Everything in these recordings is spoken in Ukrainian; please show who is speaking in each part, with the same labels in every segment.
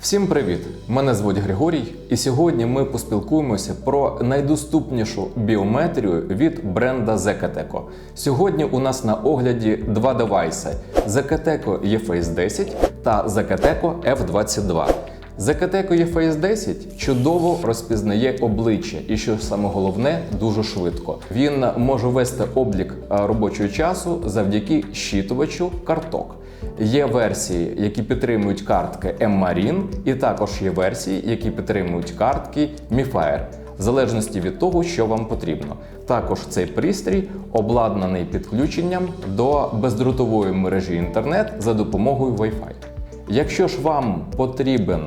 Speaker 1: Всім привіт! Мене звуть Григорій, і сьогодні ми поспілкуємося про найдоступнішу біометрію від бренда Zecateco. Сьогодні у нас на огляді два девайси: Zecateco eFace 10 та Zecateco F22. Zecateco eFace 10 чудово розпізнає обличчя, і що саме головне, дуже швидко. Він може вести облік е, робочого часу завдяки щитувачу карток. Є версії, які підтримують картки M-Marine, і також є версії, які підтримують картки MiFire, в залежності від того, що вам потрібно. Також цей пристрій обладнаний підключенням до бездротової мережі інтернет за допомогою Wi-Fi. Якщо ж вам потрібен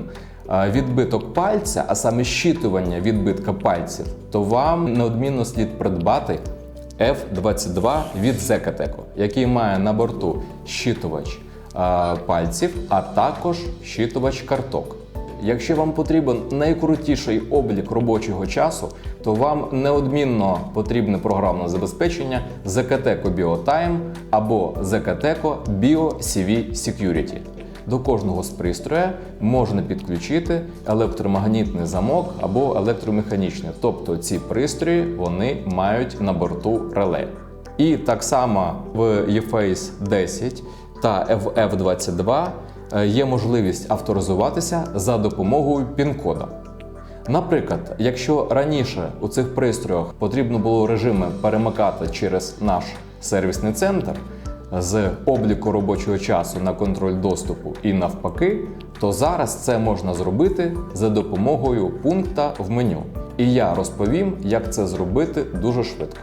Speaker 1: е, відбиток пальця, а саме щитування відбитка пальців, то вам неодмінно слід придбати F22 від Zecateco, який має на борту щитувач е, пальців, а також щитувач карток. Якщо вам потрібен найкрутіший облік робочого часу, то вам неодмінно потрібне програмне забезпечення Zecateco BioTime або Zecateco Bio CV Security. До кожного з пристроя можна підключити електромагнітний замок або електромеханічний. Тобто ці пристрої вони мають на борту реле. І так само в eFace 10 та FF22 е, є можливість авторизуватися за допомогою пін-кода. Наприклад, якщо раніше у цих пристроях потрібно було режими перемикати через наш сервісний центр з обліку робочого часу на контроль доступу і навпаки, то зараз це можна зробити за допомогою пункта в меню. І я розповім, як це зробити дуже швидко.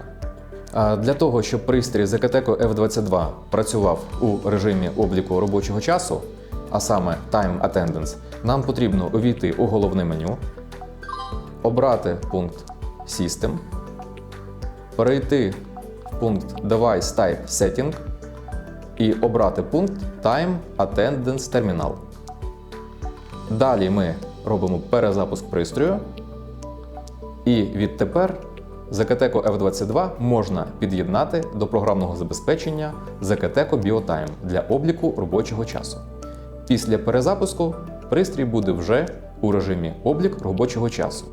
Speaker 1: Для того, щоб пристрій Zecateco F22 працював у режимі обліку робочого часу, а саме Time Attendance, нам потрібно увійти у головне меню, обрати пункт System, перейти в пункт Device Type Setting і обрати пункт Time Attendance Terminal. Далі ми робимо перезапуск пристрою. І відтепер Zecateco F22 можна під'єднати до програмного забезпечення Zecateco BioTime для обліку робочого часу. Після перезапуску пристрій буде вже у режимі облік робочого часу.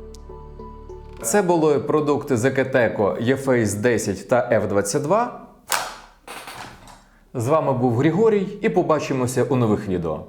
Speaker 1: Це були продукти Zecateco eFace 10 та F22. З вами був Григорій і побачимося у нових відео.